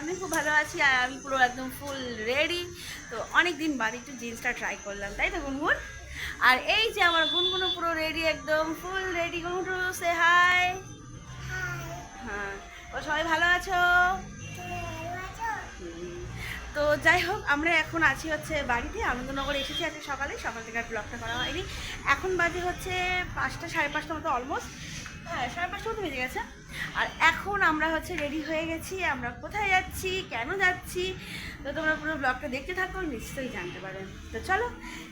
আমি খুব ভালো আছি আর আমি পুরো একদম ফুল রেডি তো অনেক দিন বাদে একটু জিন্সটা ট্রাই করলাম, তাই তো গুনগুন? আর এই যে আমার গুনগুনো পুরো রেডি একদম ফুল রেডি গুনগুন সে হাই হ্যাঁ ও সবাই ভালো আছো। তো যাই হোক, আমরা এখন আছি হচ্ছে বাড়িতে। আনন্দনগরে এসেছি আজকে সকালে। সকাল থেকে আর ব্লগটা করা হয়নি। এখন বাজে হচ্ছে পাঁচটা, সাড়ে পাঁচটা মতো অলমোস্ট হ্যাঁ সাড়ে পাঁচটা মতো বেজে গেছে। আর এখন আমরা হচ্ছে রেডি হয়ে গেছি আমরা কোথায় যাচ্ছি কেন যাচ্ছি? তো তোমরা পুরো ব্লগটা দেখতে থাকো নিশ্চয়ই জানতে পারবে তো চলো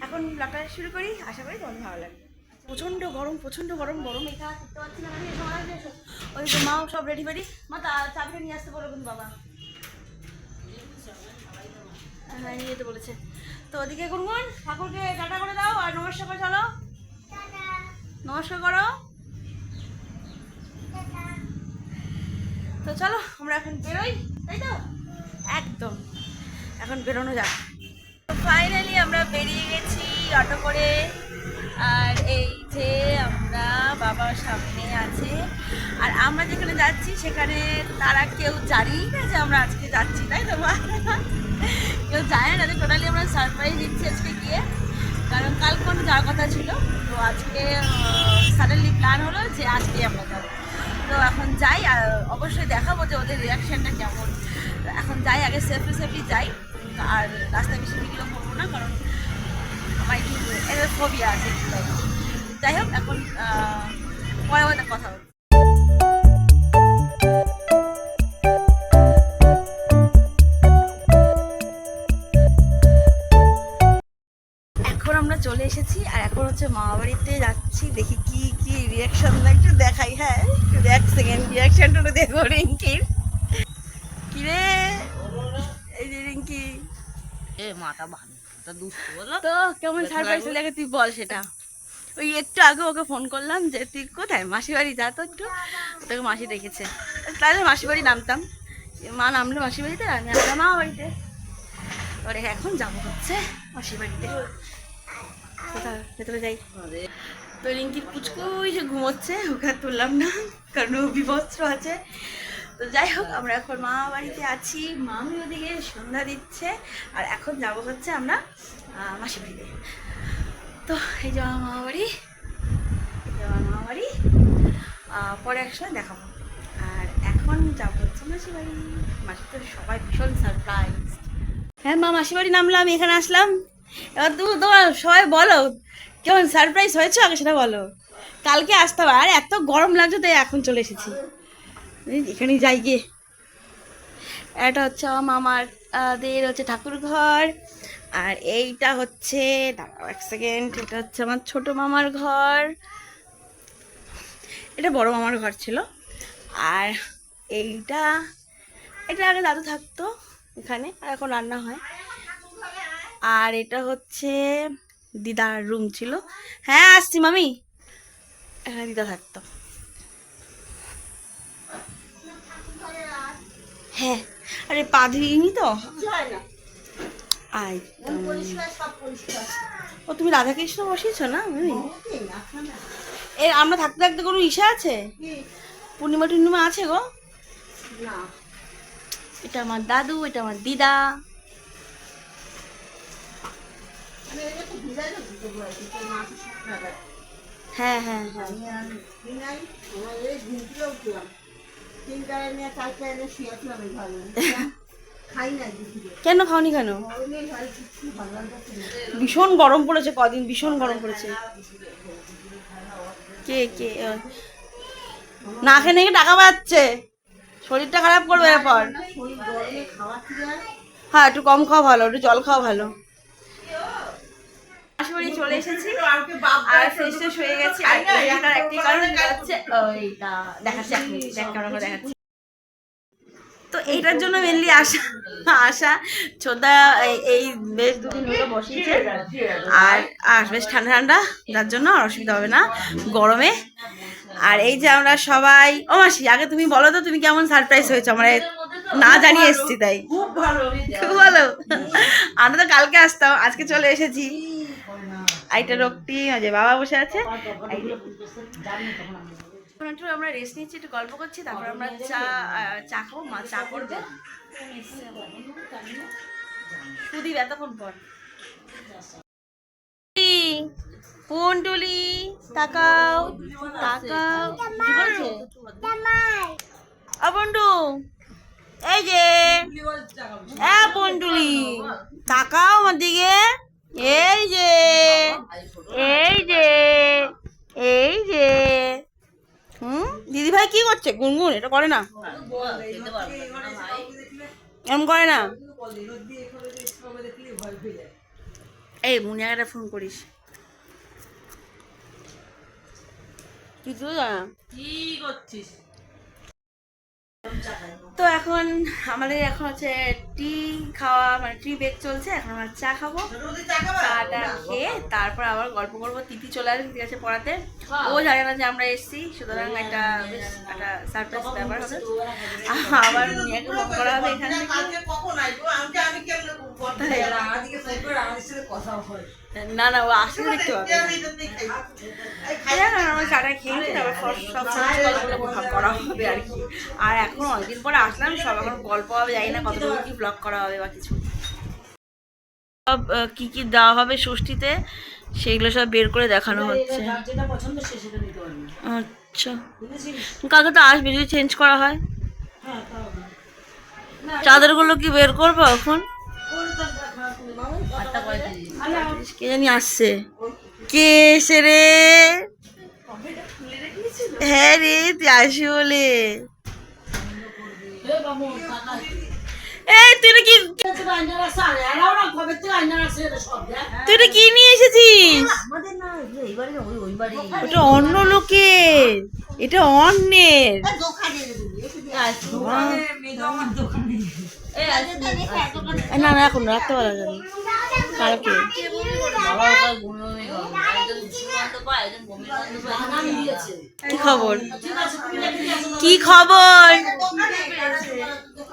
এখন ব্লগটা শুরু করি আশা করি তোমার ভালো লাগবে। প্রচণ্ড গরম প্রচণ্ড গরম গরম এখানে করতে পারছি না মানে এসো, ওই তো মাও সব রেডি ফেডি। মা তা চাবিটা নিয়ে আসতে বলো কিন্তু বাবা। হ্যাঁ নিয়ে যেতে বলেছে। তো ওদিকে গুনগুন ঠাকুরকে টাটা করে দাও আর নমস্কার করে চলো। নমস্কার করো। তো চলো, আমরা এখন বেরোই, তাই তো? একদম। এখন বেরোনো যাক। ফাইনালি আমরা বেরিয়ে গেছি অটো করে। আর এই যে আমরা বাবার সামনে আছে। আর আমরা যেখানে যাচ্ছি, সেখানে তারা কেউ জানি না যে আমরা আজকে যাচ্ছি, তাই তো? কেউ জানে না যে টোটালি আমরা সারপ্রাইজ দিচ্ছি আজকে গিয়ে। কারণ কাল কোনো যাওয়ার কথা ছিল। তো আজকে সাডেনলি প্ল্যান হলো যে আজকে আমরা যাব। তো এখন যাই, আর অবশ্যই দেখাবো যে ওদের রিয়াকশানটা কেমন। এখন যাই, আগে সেফলি সেফলি যাই, আর রাস্তায় বেশি ভিডিও করব না, কারণ আমার একটু ফোবিয়া আছে যাই হোক, এখন পরে কথা চলে এসেছি, আর এখন হচ্ছে মামা বাড়িতে যাচ্ছি, দেখি কি কি রিয়াকশন একটু দেখাই হ্যাঁ। সেকেন্ড রিয়াকশনটা দেখো রিঙ্কির। কি রে এই যে রিঙ্কি। এ মাথা ভালো তা কেমন সারপ্রাইজ লাগে তুই বল সেটা। ওই একটু আগে ওকে ফোন করলাম যে তুই কোথায়? মাসি বাড়ি যা তো একটু। তোকে মাসি ডেকেছে। তাহলে মাসি বাড়ি নামতাম। মা নামলো মাসি বাড়িতে আমি আসলাম মা বাড়িতে। এবারে এখন যাব হচ্ছে মাসি বাড়িতে। কোথাও ভেতরে যাই। তো রিঙ্কি পুচকুই যে ঘুমোচ্ছে, ওকে তুললাম না, কারণ ও আছে। তো যাই হোক, আমরা এখন মা বাড়িতে আছি, মামি ওদিকে সন্ধ্যা দিচ্ছে, আর এখন যাব হচ্ছে আমরা মাসি বাড়িতে। তো এই যে আমার মামা বাড়ি, এই যে আমার মামা বাড়ি পরে একসময় দেখাবো। আর এখন যাব হচ্ছে মাসি বাড়ি। মাসি তো সবাই ভীষণ সারপ্রাইজ হ্যাঁ মা, মাসি বাড়ি নামলাম, এখানে আসলাম। এবার তুমি তোমার সবাই বলো কেমন সারপ্রাইজ হয়েছে আগে সেটা বলো? কালকে আসতাম, আর এত গরম লাগছে তাই এখন চলে এসেছি। এই এখানেই যাই গিয়ে। এটা হচ্ছে আমার মামার দের হচ্ছে ঠাকুর ঘর, আর এইটা হচ্ছে, দাঁড়াও এক সেকেন্ড এটা হচ্ছে আমার ছোট মামার ঘর। এটা বড় মামার ঘর ছিল। আর এইটা, এটা আগে দাদু থাকতো এখানে, আর এখন রান্না হয়। আর এটা হচ্ছে দিদার রুম ছিল। হ্যাঁ আসছি মামি। এখানে দিদা থাকতো। হ্যাঁ আরে পা ধুইনি তো? আয় ও তুমি রাধাকৃষ্ণ বসিয়েছো না মামি? এ আমরা থাকতে থাকতে কোনো ইসা আছে? পূর্ণিমা টুর্ণিমা আছে গো? এটা আমার দাদু এটা আমার দিদা। হ্যাঁ হ্যাঁ হ্যাঁ। কেন খাওনি কেন? ভীষণ গরম পড়েছে কদিন ভীষণ গরম পড়েছে। কে কে না খেয়ে নাকি টাকা পাচ্ছে। শরীরটা খারাপ করবে এরপর। হ্যাঁ একটু কম খাওয়া ভালো একটু জল খাওয়া ভালো। চলে এসেছি। আর ফ্রেশ ট্রেশ হয়ে গেছি। আর এইটার একটি কারণ হচ্ছে ওইটা দেখাচ্ছি এক মিনিট দেখ কেমন করে দেখাচ্ছি। তো এইটার জন্য মেনলি আসা আসা ছোদা এই- বেশ দুদিন হলো বসিয়েছে আর আর বেশ ঠান্ডা ঠান্ডা যার জন্য আর অসুবিধা হবে না গরমে। আর এই যে আমরা সবাই ও মাসি আগে তুমি বলো তো তুমি কেমন সারপ্রাইজ হয়েছে? আমরা না জানিয়ে এসেছি তাই। খুব ভালো। আমরা তো কালকে আসতাম আজকে চলে এসেছি। আইটা রোগটি যে বাবা বসে আছে। আমরা রেস্ট নিচ্ছি, একটু গল্প করছি, তারপর আমরা চা চা খাব, মা চা করবে। সুদীপ, এতক্ষণ পর। কুন্টুলি তাকাও তাকাও। এই যে, এ বন্ডুলি তাকাও আমার দিকে। এই যে। এই যে এই যে। হুম? দিদি ভাই কি করছে? গুনগুন এটা করে না? এরম করে না? এই মুনিয়াকে ফোন করিস। কি করছিস? তো এখন আমাদের এখন হচ্ছে টি খাওয়া মানে টি ব্রেক চলছে। এখন আমরা চা খাব? চাটা খেয়ে তারপর আবার গল্প করব তিথি চলে আসবে তিথি আছে পড়াতে। ও জানে না যে আমরা এসেছি সুতরাং একটা বেশ একটা সারপ্রাইজ ব্যাপার হবে আবার মেয়েকে ফোন করা হবে এখান থেকে? না না ও আসলে দেখতে পাবে। আমরা চাটা খেয়ে তারপর সব সব সময় ভাগ করা হবে আর কি। আর এখন অনেকদিন পরে আসলাম সব এখন গল্প হবে জানি না কতটুকু কি ব্লগ করা হবে বা কিছু। সব কি কি দেওয়া হবে ষষ্ঠীতে সেগুলো সব বের করে দেখানো হচ্ছে। আচ্ছা। কাকে তো আসবে যদি চেঞ্জ করা হয়। হ্যাঁ চাদরগুলো কি বের করব এখন? কে জানি আসছে। কে এসে রে? হ্যাঁ রে তুই আসি বলে। এই, তুই কি তুই এটা কি নিয়ে এসেছিস? অন্য লোকের। এটা অন্যের। না না, এখন রাখতে পারা কালকে। কি খবর? কি খবর?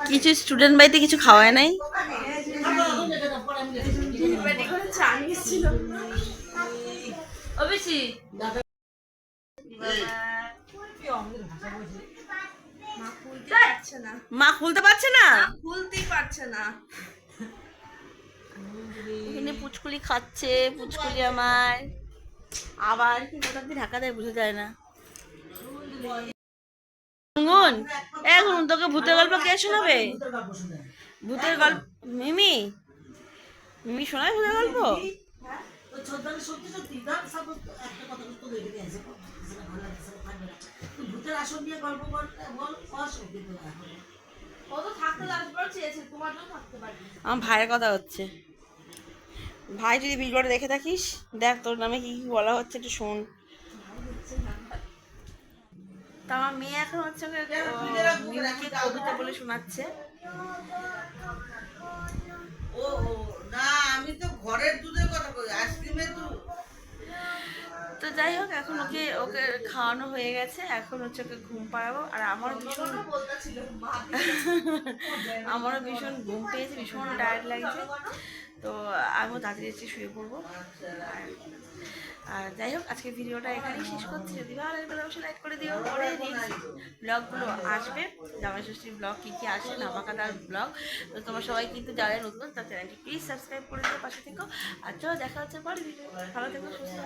কিছু স্টুডেন্ট বাড়িতে কিছু খাওয়ায় নাই? মা খুলতে পারছে না? খুলতেই পারছে না। এখানে পুচকুলি খাচ্ছে পুচকুলি আমার। আবার কি কোথা ঢাকা দেয় বুঝে যায় না। গুনগুন এ গুনগুন, তোকে ভূতের গল্প কে শোনাবে? ভূতের গল্প মিমি? মিমি শোনায় ভূতের গল্প? এখন আমার ভাইয়ের কথা হচ্ছে। ভাই যদি ভিডিওটা দেখে থাকিস দেখ তোর নামে কি কি বলা হচ্ছে একটু শোন। তা আমার মেয়ে এখন হচ্ছে ওকে, আহ, মিমিকে কবিতা বলে শোনাচ্ছে ও ও, না আমি তো ঘরের দুধের কথা কই আইসক্রিমের দুধ তো যাই হোক এখন ওকে ওকে খাওয়ানো হয়ে গেছে এখন হচ্ছে ওকে ঘুম পাড়াবো আর আমারও ভীষণ আমারও ভীষণ ঘুম পেয়েছে ভীষণ টায়ার্ড লাগছে তো আমিও তাড়াতাড়ি শুয়ে পড়ব আর আর যাই হোক আজকে ভিডিওটা এখানেই শেষ করছি। যদি ভালো লাগে, তাহলে অবশ্যই লাইক করে দিও। পরে ব্লগগুলো আসবে। জামাই ষষ্ঠীর ব্লগ কী কী আসে নামাকাদার ব্লগ। তোমরা সবাই কিন্তু যারা নতুন, তার চ্যানেলটি প্লিজ সাবস্ক্রাইব করে দিও, পাশে থেকো। আর চলো, দেখা হচ্ছে পরে ভিডিও ভালো থেকো, সুস্থ